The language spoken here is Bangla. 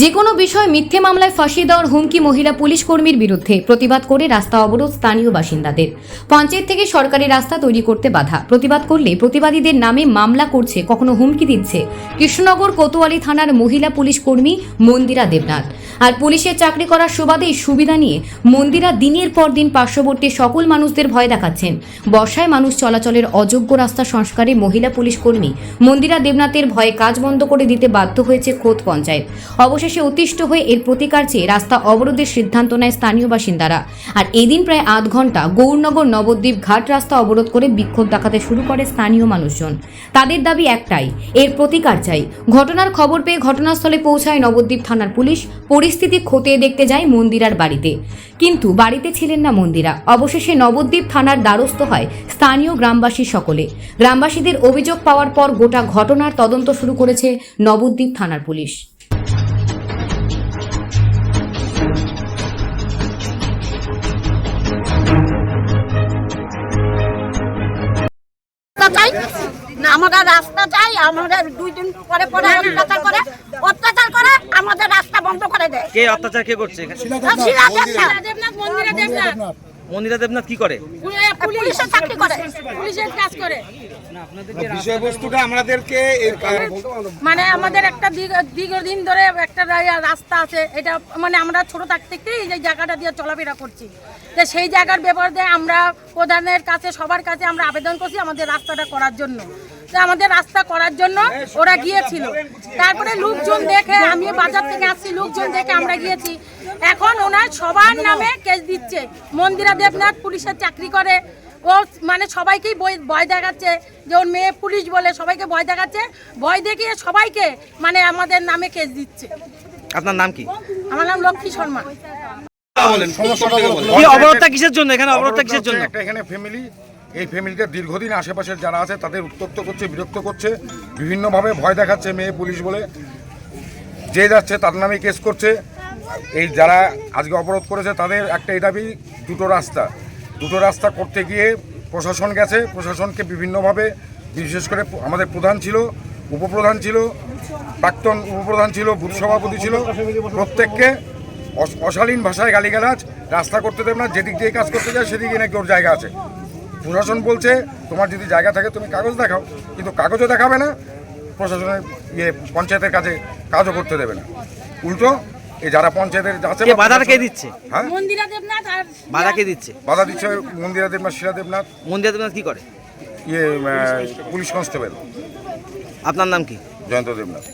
যে কোনো বিষয় মিথ্যে মামলায় ফাঁসিয়ে দেওয়ার হুমকি মহিলা পুলিশ কর্মীর বিরুদ্ধে প্রতিবাদ করে রাস্তা অবরোধ স্থানীয় বাসিন্দাদের। পঞ্চায়েত থেকে সরকারি রাস্তা তৈরি করতে বাধা। প্রতিবাদ করলে প্রতিবাদীদের নামে মামলা করছে, কখনো হুমকি দিচ্ছে। কৃষ্ণনগর কোতোয়ালি থানার মহিলা পুলিশ কর্মী মন্দিরা দেবনাথ। আর পুলিশের চাকরি করার সুবাদে সুবিধা নিয়ে মন্দিরা দিনের পর দিন পার্শ্ববর্তী সকল মানুষদের ভয় দেখাচ্ছেন। বর্ষায় মানুষ চলাচলের অযোগ্য রাস্তা সংস্কারে মহিলা পুলিশ কর্মী মন্দিরা দেবনাথের ভয়ে কাজ বন্ধ করে দিতে বাধ্য হয়েছে খোদ পঞ্চায়েত। অবশেষে অতিষ্ঠ হয়ে এর প্রতিকার চেয়ে রাস্তা অবরোধের সিদ্ধান্ত নেয় স্থানীয় বাসিন্দারা। আর এদিন প্রায় আধ ঘণ্টা গৌরনগর নবদ্বীপ ঘাট রাস্তা অবরোধ করে বিক্ষোভ দেখাতে শুরু করে স্থানীয় মানুষজন। তাদের দাবি একটাই, এর প্রতিকার চাই। ঘটনার খবর পেয়ে ঘটনাস্থলে পৌঁছায় নবদ্বীপ থানার পুলিশ। পরিস্থিতি খতিয়ে দেখতে যায় মন্দিরার বাড়িতে। কিন্তু বাড়িতে ছিলেন না মন্দিরা। অবশেষে নবদ্বীপ থানার দ্বারস্থ হয় স্থানীয় গ্রামবাসী সকলে। গ্রামবাসীদের অভিযোগ পাওয়ার পর গোটা ঘটনার তদন্ত শুরু করেছে নবদ্বীপ থানার পুলিশ। চাই আমরা রাস্তা চাই আমাদের দুই দিন পরে পরে অত্যাচার করে অত্যাচার করে আমাদের রাস্তা বন্ধ করে দেয়। কে অত্যাচার কে করছে মন্দিরে দেবনাথ। মন্দিরা দেবনাথ কি করে? পুলিশের চাকরি করে পুলিশের কাজ করে। বিষয়বস্তুটা আমাদেরকে মানে আমাদের একটা দীর্ঘ- দীর্ঘদিন ধরে একটা রাস্তা আছে এটা মানে আমরা ছোট থাকতেই এই যে জায়গাটা দিয়ে চলাফেরা করছি। তো সেই জায়গার ব্যাপারে আমরা প্রধানের কাছে সবার কাছে আমরা আবেদন করছি আমাদের রাস্তাটা করার জন্য। আমাদের রাস্তা করার জন্য ওরা গিয়েছিল। তারপরে লোকজন দেখে আমি বাজার থেকে আসছি লোকজন দেখে আমরা গিয়েছি। এখন ওনার সবার নামে কেস দিচ্ছে। মন্দিরা দেবনাথ পুলিশের চাকরি করে। ও মানে সবাইকেই বই ভয় দেখাচ্ছে। যে ওর মেয়ে পুলিশ বলে সবাইকে ভয় দেখাচ্ছে। ভয় দেখিয়ে সবাইকে মানে আমাদের নামে কেস দিচ্ছে। আপনার নাম কি? আমার নাম লক্ষ্মী শর্মা। বলেন সমস্যাটা অবরোধটা কিসের জন্য? এখানে অবরোধটা কিসের জন্য? একটা এখানে ফ্যামিলি এই ফ্যামিলিতে দীর্ঘদিন আশেপাশের যারা আছে, তাদের উত্তক্ত করছে, বিরক্ত করছে, বিভিন্নভাবে ভয় দেখাচ্ছে মেয়ে পুলিশ বলে। যে যাচ্ছে তার নামে কেস করছে। এই যারা আজকে অবরোধ করেছে, তাদের একটাই দাবি, দুটো রাস্তা। দুটো রাস্তা করতে গিয়ে প্রশাসন গেছে। প্রশাসনকে বিভিন্নভাবে, বিশেষ করে আমাদের প্রধান ছিল, উপপ্রধান ছিল, প্রাক্তন উপপ্রধান ছিল, বুথ সভাপতি ছিল, প্রত্যেককে অশ- অশালীন ভাষায় গালিগালাজ, রাস্তা করতে দেবে না, যেদিক দিয়ে কাজ করতে যায়, সেদিকে নাকি ওর জায়গা আছে। প্রশাসন বলছে তোমার যদি জায়গা থাকে তুমি কাগজ দেখাও। কিন্তু কাগজও দেখাবে না প্রশাসনের ইয়ে পঞ্চায়েতের কাছে কাজও করতে দেবে না। উল্টো এই যারা পঞ্চায়েতের আছে কে বাধাটা কে দিচ্ছে? হ্যাঁ? মন্দিরা দেবনাথ আর বাধা কে দিচ্ছে? বাধা দিচ্ছে মন্দিরা দেবনাথ শিলা দেবনাথ। মন্দিরা দেবনাথ কি করে? ইয়ে পুলিশ কনস্টেবল। আপনার নাম কি? জয়ন্ত দেবনাথ।